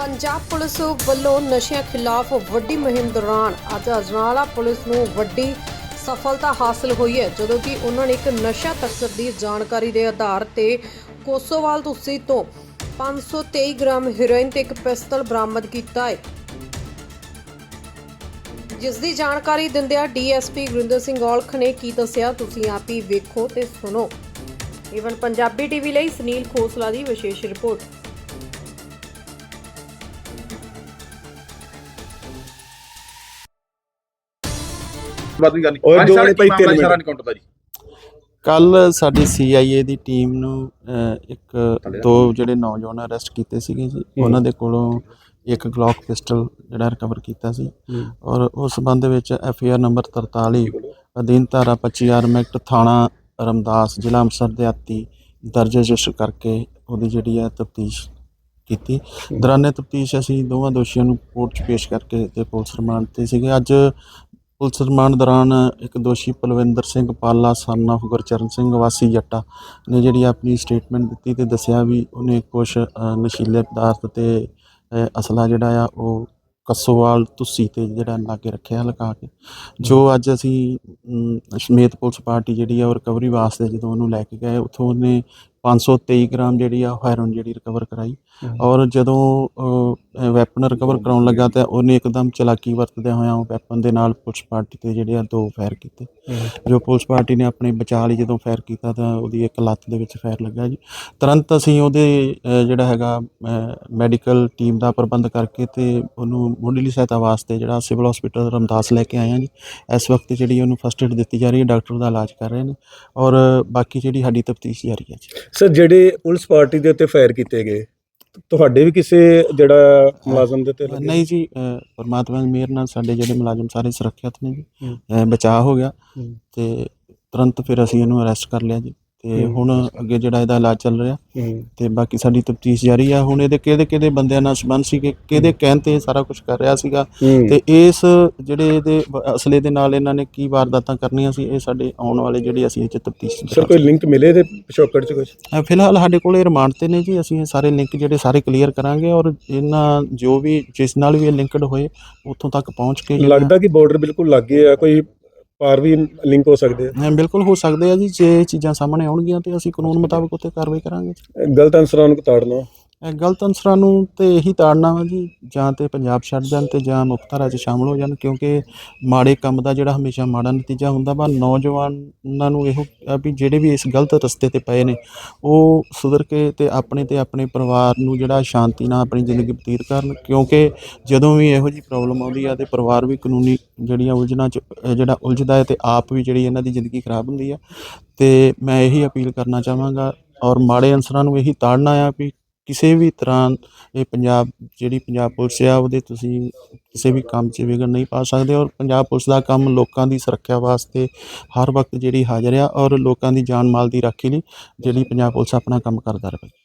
Punjab police ਵੱਲੋਂ ਨਸ਼ਿਆਂ ਖਿਲਾਫ ਵੱਡੀ ਮੁਹਿੰਮ ਦੌਰਾਨ ਅੱਜ ਅਜਨਾਲਾ ਪੁਲਿਸ ਨੂੰ ਵੱਡੀ ਸਫਲਤਾ ਹਾਸਲ ਹੋਈ ਹੈ, ਜਦੋਂ ਕਿ ਉਹਨਾਂ ਨੇ ਇੱਕ ਨਸ਼ਾ ਤਸਕਰ ਦੀ ਜਾਣਕਾਰੀ ਦੇ ਆਧਾਰ ਤੇ ਕੋਸੋਵਾਲ ਤੁਸੀ ਤੋਂ 523 ਗ੍ਰਾਮ ਹੀਰੋਇਨ ਤੇ ਇੱਕ ਪਿਸਤਲ ਬਰਾਮਦ ਕੀਤਾ ਹੈ। ਜਿਸ ਦੀ ਜਾਣਕਾਰੀ ਦਿੰਦਿਆਂ ਡੀਐਸਪੀ ਗੁਰਿੰਦਰ ਸਿੰਘ ਔਲਖ ਨੇ ਕੀ ਦੱਸਿਆ, ਤੁਸੀਂ ਆਪ ਹੀ ਵੇਖੋ ਤੇ ਸੁਣੋ। ਈਵਨ ਪੰਜਾਬੀ ਟੀਵੀ ਲਈ ਸੁਨੀਲ ਖੋਸਲਾ ਦੀ ਵਿਸ਼ੇਸ਼ ਰਿਪੋਰਟ। ਬਾਤ ਗੱਲ ਔਰ ਹਾਂਜੀ ਦੋ ਸਰ, ਨੇ ਭਾਈ ਤਿੰਨ ਸਾਰਾ ਮਿੰਟ। encounter ਦਾ ਜੀ। ਕੱਲ ਸਾਡੀ ਸੀਆਈਏ ਦੀ ਟੀਮ ਨੂੰ ਅਹ, ਇੱਕ ਦੋ ਜਿਹੜੇ ਨੌਜਵਾਨ ਅਰੈਸਟ ਕੀਤੇ ਸੀਗੇ ਜੀ ਉਹਨਾਂ ਦੇ ਕੋਲੋਂ ਇੱਕ ਗਲੌਕ ਪਿਸਟਲ ਜਿਹੜਾ ਰਿਕਵਰ ਕੀਤਾ ਸੀ। ਔਰ ਉਸ ਸੰਬੰਧ ਵਿੱਚ ਐਫ ਆਈ ਆਰ ਨੰਬਰ 43 ਅਧੀਨ ਧਾਰਾ 25 ਆਰਮ ਐਕਟ ਥਾਣਾ ਰਮਦਾਸ ਜ਼ਿਲ੍ਹਾ ਅੰਮ੍ਰਿਤਸਰ ਦਿਹਾਤੀ ਦਰਜ ਰਜਿਸਟਰ ਕਰਕੇ ਉਹਦੀ ਜਿਹੜੀ ਹੈ ਤਫਤੀਸ਼ ਕੀਤੀ। ਦੌਰਾਨੇ ਤਫਤੀਸ਼ ਅਸੀਂ ਦੋਵਾਂ ਦੋਸ਼ੀਆਂ ਨੂੰ ਕੋਰਟ 'ਚ ਪੇਸ਼ ਕਰਕੇ ਤੇ ਪੁਲਿਸ ਰਿਮਾਂਡ ਤੇ ਸੀਗੇ। ਅੱਜ ਪੁਲਿਸ ਰਿਮਾਂਡ ਦੌਰਾਨ ਇੱਕ ਦੋਸ਼ੀ ਪਲਵਿੰਦਰ ਸਿੰਘ ਪਾਲਾ ਸਨ of ਗੁਰਚਰਨ ਸਿੰਘ ਵਾਸੀ ਜੱਟਾ ਨੇ ਜਿਹੜੀ ਆਪਣੀ ਸਟੇਟਮੈਂਟ ਦਿੱਤੀ ਤੇ ਦੱਸਿਆ ਵੀ ਉਹਨੇ ਕੁਝ ਨਸ਼ੀਲੇ ਪਦਾਰਥ ਤੇ ਅਸਲਾ ਜਿਹੜਾ ਆ ਉਹ ਕਸੋਵਾਲ ਤੁਸੀ ਤੇ ਜਿਹੜਾ ਲਾਗੇ ਰੱਖਿਆ ਲਗਾ ਕੇ। ਜੋ ਅੱਜ ਅਸੀਂ ਸਮੇਤ ਪੁਲਿਸ ਪਾਰਟੀ ਜਿਹੜੀ ਆ ਉਹ ਰਿਕਵਰੀ ਵਾਸਤੇ ਜਦੋਂ ਉਹਨੂੰ ਲੈ ਕੇ ਗਏ ਉੱਥੋਂ ਉਹਨੇ 523 ਗ੍ਰਾਮ ਜਿਹੜੀ ਆ ਹੈਰੋਨ ਜਿਹੜੀ ਰਿਕਵਰ ਕਰਾਈ। ਔਰ ਜਦੋਂ ਵੈਪਨ ਰਿਕਵਰ ਕਰਾਉਣ ਲੱਗਾ ਤਾਂ ਉਹਨੇ ਇੱਕਦਮ ਚਲਾਕੀ ਵਰਤਦਿਆਂ ਹੋਇਆਂ ਉਹ ਵੈਪਨ ਦੇ ਨਾਲ ਪੁਲਿਸ ਪਾਰਟੀ ਤੇ ਜਿਹੜੇ ਆ ਦੋ ਫਾਇਰ ਕੀਤੇ। ਜੋ ਪੁਲਿਸ ਪਾਰਟੀ ਨੇ ਆਪਣੇ ਬਚਾਅ ਲਈ ਜਦੋਂ ਫਾਇਰ ਕੀਤਾ ਤਾਂ ਉਹਦੀ ਇੱਕ ਲੱਤ ਦੇ ਵਿੱਚ ਫਾਇਰ ਲੱਗਾ ਜੀ। ਤੁਰੰਤ ਅਸੀਂ ਉਹਦੇ ਜਿਹੜਾ ਹੈਗਾ ਮੈਡੀਕਲ ਟੀਮ ਦਾ ਪ੍ਰਬੰਧ ਕਰਕੇ ਤੇ ਉਹਨੂੰ ਮੁੱਢਲੀ ਸਹਾਇਤਾ ਵਾਸਤੇ ਜਿਹੜਾ ਸਿਵਲ ਹਸਪੀਟਲ ਰਮਦਾਸ ਲੈ ਕੇ ਆਏ ਹਾਂ ਜੀ। ਇਸ ਵਕਤ ਜਿਹੜੀ ਉਹਨੂੰ ਫਸਟ ਏਡ ਦਿੱਤੀ ਜਾ ਰਹੀ ਹੈ ਡਾਕਟਰ ਦਾ ਇਲਾਜ ਕਰ ਰਹੇ ਨੇ ਔਰ ਬਾਕੀ ਜਿਹੜੀ ਸਾਡੀ ਤਫਤੀਸ਼ ਜਾਰੀ ਹੈ ਜੀ। ਸਰ ਜਿਹੜੇ ਪੁਲਿਸ ਪਾਰਟੀ ਦੇ ਉੱਤੇ ਫਾਇਰ ਕੀਤੇ ਗਏ ਤੁਹਾਡੇ ਵੀ ਕਿਸੇ ਜਿਹੜਾ ਮੁਲਾਜ਼ਮ ਦੇ ਲੱਗੇ? ਨਹੀਂ ਜੀ ਪਰਮਾਤਮਾ ਦੀ ਮਿਹਰ ਨਾਲ ਸਾਡੇ ਜਿਹੜੇ ਮੁਲਾਜ਼ਮ ਸਾਰੇ ਸੁਰੱਖਿਅਤ ਨੇ ਜੀ ਬਚਾਅ ਹੋ ਗਿਆ ਹੂੰ। ਤੇ ਤੁਰੰਤ ਫਿਰ ਅਸੀਂ ਇਹਨੂੰ ਅਰੈਸਟ ਕਰ ਲਿਆ ਜੀ ਤੇ। ਹੁਣ ਅੱਗੇ ਜਿਹੜਾ ਇਹਦਾ ਇਲਾਜ ਚੱਲ ਰਿਹਾ ਤੇ ਬਾਕੀ ਸਾਡੀ ਤਫਤੀਸ਼ ਜਾਰੀ ਆ। ਹੁਣ ਇਹਦੇ ਕਿਹਦੇ ਕਿਹਦੇ ਬੰਦਿਆਂ ਨਾਲ ਸੰਬੰਧ ਸੀ ਕਿ ਕਿਹਦੇ ਕਹਿਣ ਤੇ ਇਹ ਸਾਰਾ ਕੁਝ ਕਰ ਰਿਹਾ ਸੀਗਾ ਤੇ ਇਸ ਜਿਹੜੇ ਇਹਦੇ ਅਸਲੇ ਦੇ ਨਾਲ ਇਹਨਾਂ ਨੇ ਕੀ ਵਾਰਦਾਤਾਂ ਕਰਨੀਆਂ ਸੀ ਇਹ ਸਾਡੇ ਆਉਣ ਵਾਲੇ ਜਿਹੜੇ ਅਸੀਂ ਇਹ ਚ ਤਫਤੀਸ਼ ਸਰ ਕੋਈ ਲਿੰਕ ਮਿਲੇ ਤੇ ਪਿਛੋਕੜ ਚ ਕੁਝ ਫਿਲਹਾਲ ਸਾਡੇ ਕੋਲ ਇਹ ਰਿਮਾਂਡ ਤੇ ਨੇ ਜੀ ਅਸੀਂ ਇਹ ਸਾਰੇ ਲਿੰਕ ਜਿਹੜੇ ਸਾਰੇ ਕਲੀਅਰ ਕਰਾਂਗੇ ਔਰ ਇਹਨਾਂ ਜੋ ਵੀ ਜਿਸ ਨਾਲ ਵੀ ਇਹ ਲਿੰਕਡ ਹੋਏ ਉੱਥੋਂ ਤੱਕ ਪਹੁੰਚ ਕੇ ਲੱਗਦਾ ਕਿ ਬਾਰਡਰ ਬਿਲਕੁਲ ਲੱਗੇ ਆ ਕੋਈ ਪਾਰ ਵੀ ਲਿੰਕ ਹੋ ਸਕਦੇ ਆ। ਹਾਂ, ਬਿਲਕੁਲ ਹੋ ਸਕਦੇ ਆ ਜੀ। ਜੇ ਇਹ ਚੀਜ਼ਾਂ ਸਾਹਮਣੇ ਆਉਣਗੀਆਂ ਤੇ ਅਸੀਂ ਕਾਨੂੰਨ ਮੁਤਾਬਕ ਉੱਤੇ ਕਾਰਵਾਈ ਕਰਾਂਗੇ। ਗਲਤ ਅਨਸਰਾਂ ਨੂੰ ਤਾੜਨਾ ਗਲਤ ਅਨਸਰਾਂ ਨੂੰ ਤੇ ਇਹੀ ਤਾੜਨਾ ਵਾ ਜੀ, ਜਾਂ ਤੇ ਪੰਜਾਬ ਛੱਡ ਜਾਣ ਤੇ ਜਾਂ ਮੁਖਤਾਰਾ 'ਚ ਸ਼ਾਮਲ ਹੋ ਜਾਣ, ਕਿਉਂਕਿ ਮਾੜੇ ਕੰਮ ਦਾ ਜਿਹੜਾ ਹਮੇਸ਼ਾ ਮਾੜਾ ਨਤੀਜਾ ਹੁੰਦਾ ਵਾ, ਨੌਜਵਾਨਾਂ ਨੂੰ ਇਹੋ ਆ ਵੀ ਜਿਹੜੇ ਵੀ ਇਸ ਗਲਤ ਰਸਤੇ ਤੇ ਪਏ ਨੇ, ਉਹ ਸੁਧਰ ਕੇ ਤੇ ਆਪਣੇ ਤੇ ਆਪਣੇ ਪਰਿਵਾਰ ਨੂੰ ਜਿਹੜਾ ਸ਼ਾਂਤੀ ਨਾਲ ਆਪਣੀ ਜ਼ਿੰਦਗੀ ਬਤੀਤ ਕਰਨ, ਕਿਉਂਕਿ ਜਦੋਂ ਵੀ ਇਹੋ ਜੀ ਪ੍ਰੋਬਲਮ ਆਉਂਦੀ ਆ ਤੇ ਪਰਿਵਾਰ ਵੀ ਕਾਨੂੰਨੀ ਜਿਹੜੀਆਂ ਉਲਝਣਾ 'ਚ ਜਿਹੜਾ ਉਲਝਦਾ ਹੈ ਤੇ ਆਪ ਵੀ ਜਿਹੜੀ ਇਹਨਾਂ ਦੀ ਜ਼ਿੰਦਗੀ ਖਰਾਬ ਹੁੰਦੀ ਆ, ਤੇ ਮੈਂ ਇਹੀ ਅਪੀਲ ਕਰਨਾ ਚਾਹਾਂਗਾ ਔਰ ਮਾੜੇ ਅਨਸਰਾਂ ਨੂੰ ਇਹੀ ਤਾੜਨਾ ਆ ਵੀ ਕਿਸੇ ਵੀ ਤਰ੍ਹਾਂ ਇਹ ਪੰਜਾਬ, ਜਿਹੜੀ ਪੰਜਾਬ ਪੁਲਿਸ ਆ, ਉਹਦੇ ਤੁਸੀਂ ਕਿਸੇ ਵੀ ਕੰਮ 'ਚ ਵਿਘਨ ਨਹੀਂ ਪਾ ਸਕਦੇ ਔਰ ਪੰਜਾਬ ਪੁਲਿਸ ਦਾ ਕੰਮ ਲੋਕਾਂ ਦੀ ਸੁਰੱਖਿਆ ਵਾਸਤੇ ਹਰ ਵਕਤ ਜਿਹੜੀ ਹਾਜ਼ਰ ਆ ਔਰ ਲੋਕਾਂ ਦੀ ਜਾਨ ਮਾਲ ਦੀ ਰਾਖੀ ਲਈ ਜਿਹੜੀ ਪੰਜਾਬ ਪੁਲਿਸ ਆਪਣਾ ਕੰਮ ਕਰਦਾ ਰਹੇ।